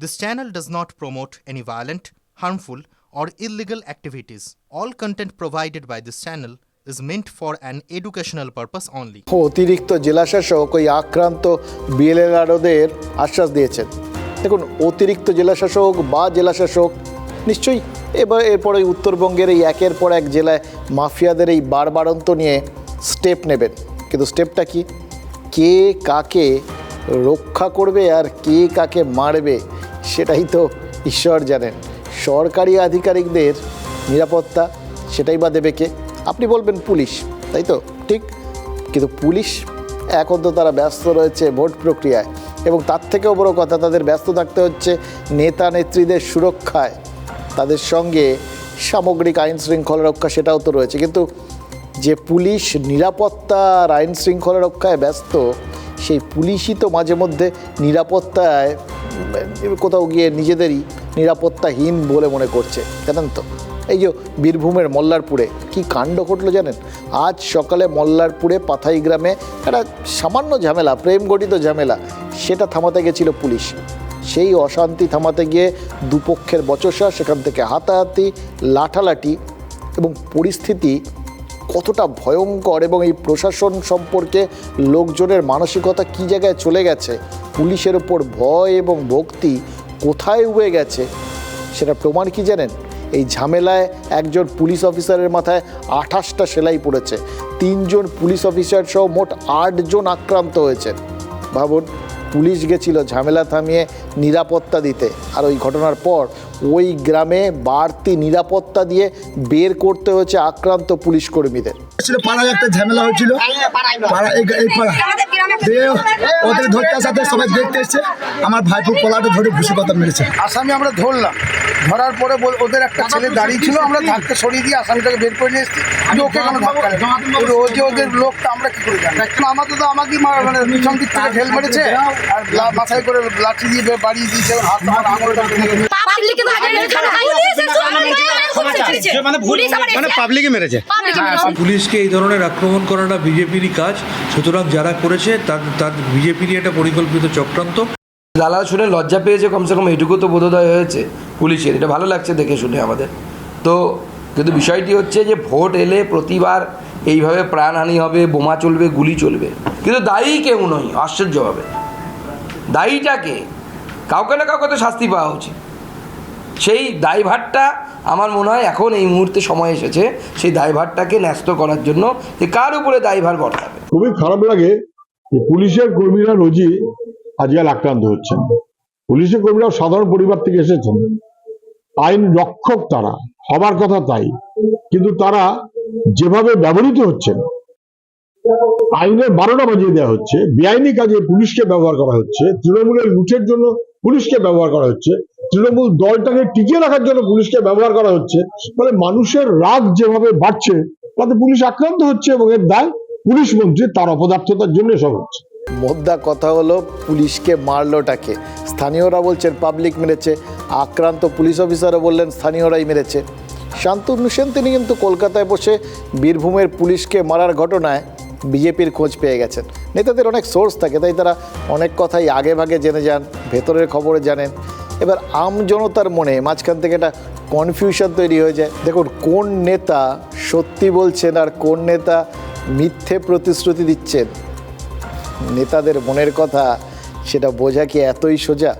This channel does not promote any violent, harmful, or illegal activities. All content provided by this channel is meant for an educational purpose only. অতিরিক্ত জেলাশাসক ওই আক্রান্ত বিএলএলআরওদের আশ্বাস দিয়েছেন দেখুন অতিরিক্ত জেলাশাসক বা জেলাশাসক নিশ্চয়ই এবার এরপর উত্তরবঙ্গের এই একের পর এক জেলায় মাফিয়াদের এই বারবারন্ত নিয়ে স্টেপ নেবেন কিন্তু স্টেপটা কি কে কাকে রক্ষা করবে আর কে কাকে মারবে সেটাই তো ঈশ্বর জানেন। সরকারি আধিকারিকদের নিরাপত্তা সেটাই বা দেবে কে? আপনি বলবেন পুলিশ, তাই তো? ঠিক। কিন্তু পুলিশ, এখন তো তারা ব্যস্ত রয়েছে ভোট প্রক্রিয়ায়। এবং তার থেকেও বড় কথা, তাদের ব্যস্ত থাকতে হচ্ছে নেতা নেত্রীদের সুরক্ষায়। তাদের সঙ্গে সামগ্রিক আইন শৃঙ্খলা রক্ষা সেটাও তো রয়েছে। কিন্তু যে পুলিশ নিরাপত্তা আর আইন শৃঙ্খলা রক্ষায় ব্যস্ত, সেই পুলিশই তো মাঝে মধ্যে নিরাপত্তায় কোথাও গিয়ে নিজেদেরই নিরাপত্তাহীন বলে মনে করছে। জানেন তো? এই যে বীরভূমের মল্লারপুরে, কি কাণ্ড ঘটলো জানেন? আজ সকালে মল্লারপুরে পাথাই গ্রামে একটা সামান্য ঝামেলা প্রেম গঠিত ঝামেলা, সেটা থামাতে গেছিল পুলিশ। সেই অশান্তি থামাতে গিয়ে দুপক্ষের বচসা, সেখান থেকে হাতাহাতি, লাঠালাঠি এবং পরিস্থিতি কতটা ভয়ঙ্কর এবং এই প্রশাসন সম্পর্কে লোকজনের মানসিকতা কী জায়গায় চলে গেছে পুলিশের ওপর ভয় এবং ভক্তি কোথায় উবে গেছে সেটা প্রমাণ কি জানেন? এই ঝামেলায় একজন পুলিশ অফিসারের মাথায় আঠাশটা সেলাই পড়েছে। তিনজন পুলিশ অফিসার সহ মোট আটজন আক্রান্ত হয়েছে ভাবুন, পুলিশ গেছিল ঝামেলা থামিয়ে নিরাপত্তা দিতে। আর ওই ঘটনার পর ওই গ্রামে বাড়তি নিরাপত্তা দিয়ে বের করতে হয়েছে আক্রান্ত পুলিশ কর্মীদের। পাড়ায় একটা ঝামেলা হয়েছিল। পাড়া এই এই পাড়া ওদের ধরতে আসাতে সবাই দেখতে এসছে। আমার ভাইপো কলাটা ধরে ঘুষি কথা মেরেছে। আসামি আমরা ধরলাম। ধরার পরে ওদের একটা ছেলে দাঁড়িয়ে ছিল আমরা ধাক্কা সরিয়ে দিয়ে আসামিটাকে বের করে নিয়ে এসেছি। যে ওকে কেন ধাক্কা? ও যে ওদের লোকটা আমরা কি করে জানি? আমাদের তো আমাকেই মানে পিছন দিক থেকে ঢেল মেরেছে। আর মাথায় করে লাঠি দিয়ে বাড়িয়ে দিয়েছে হাত আমার আঙুলটা মানে মানে পুলিশকে এই ধরনের আক্রমণ করাটা বিজেপিরই কাজ। সুতরাং যারা করেছে তার তার বিজেপিরই একটা পরিকল্পিত চক্রান্ত। দালাল শুনে লজ্জা পেয়েছে কমসে কম এটুকু তো বোধোদয় হয়েছে পুলিশের। এটা ভালো লাগছে দেখে শুনে আমাদের। তো কিন্তু বিষয়টি হচ্ছে যে ভোট এলে প্রতিবার এইভাবে প্রাণহানি হবে বোমা চলবে গুলি চলবে। কিন্তু দায়ী কেউ নয় আশ্চর্যভাবে দায়ীটাকে কাউকে না কাউকে তো শাস্তি পাওয়া উচিত। সেই দায়ভারটা আমার মনে হয় এখন এই মুহূর্তে সময় এসেছে, সেই দায়ভারটাকে ন্যস্ত করার জন্য যে কার উপরে দায়ভার বর্তাবে। খুবই খারাপ লাগে যে পুলিশের কর্মীরা রোজই আজকাল আক্রান্ত হচ্ছেন পুলিশের কর্মীরা সাধারণ পরিবার থেকে এসেছেন। আইন রক্ষক তারা, হবার কথা তাই। কিন্তু তারা যেভাবে ব্যবহৃত হচ্ছেন আইনের বারোটা বাজিয়ে দেওয়া হচ্ছে, বেআইনি কাজে পুলিশকে ব্যবহার করা হচ্ছে, তৃণমূলের লুটের জন্য পুলিশকে ব্যবহার করা হচ্ছে তৃণমূল দলটাকে টিকিয়ে রাখার জন্য পুলিশকে ব্যবহার করা হচ্ছে, ফলে মানুষের রাগ যেভাবে বাড়ছে, তাতে পুলিশ আক্রান্ত হচ্ছে এবং এর দায় পুলিশ মন্ত্রী তার অপদার্থতার জন্য সব হচ্ছে। মোদ্দা কথা হলো, পুলিশকে মারলোটাকে স্থানীয়রা বলছেন পাবলিক মেরেছে। আক্রান্ত পুলিশ অফিসারও বললেন, স্থানীয়রাই মেরেছে। শান্তনু সেন, তিনি কিন্তু কলকাতায় বসে বীরভূমের পুলিশকে মারার ঘটনায় বিজেপির খোঁজ পেয়ে গেছেন। নেতাদের অনেক সোর্স থাকে, তাই তারা অনেক কথাই আগে ভাগে জেনে যান, ভেতরের খবরে জানেন। এবার আম জনতার মনে মাঝখান থেকে একটা কনফিউশন তৈরি হয়ে যায়। দেখুন, কোন নেতা সত্যি বলছেন আর কোন নেতা মিথ্যে প্রতিশ্রুতি দিচ্ছেন? নেতাদের মনের কথা, সেটা বোঝা কি এতই সোজা?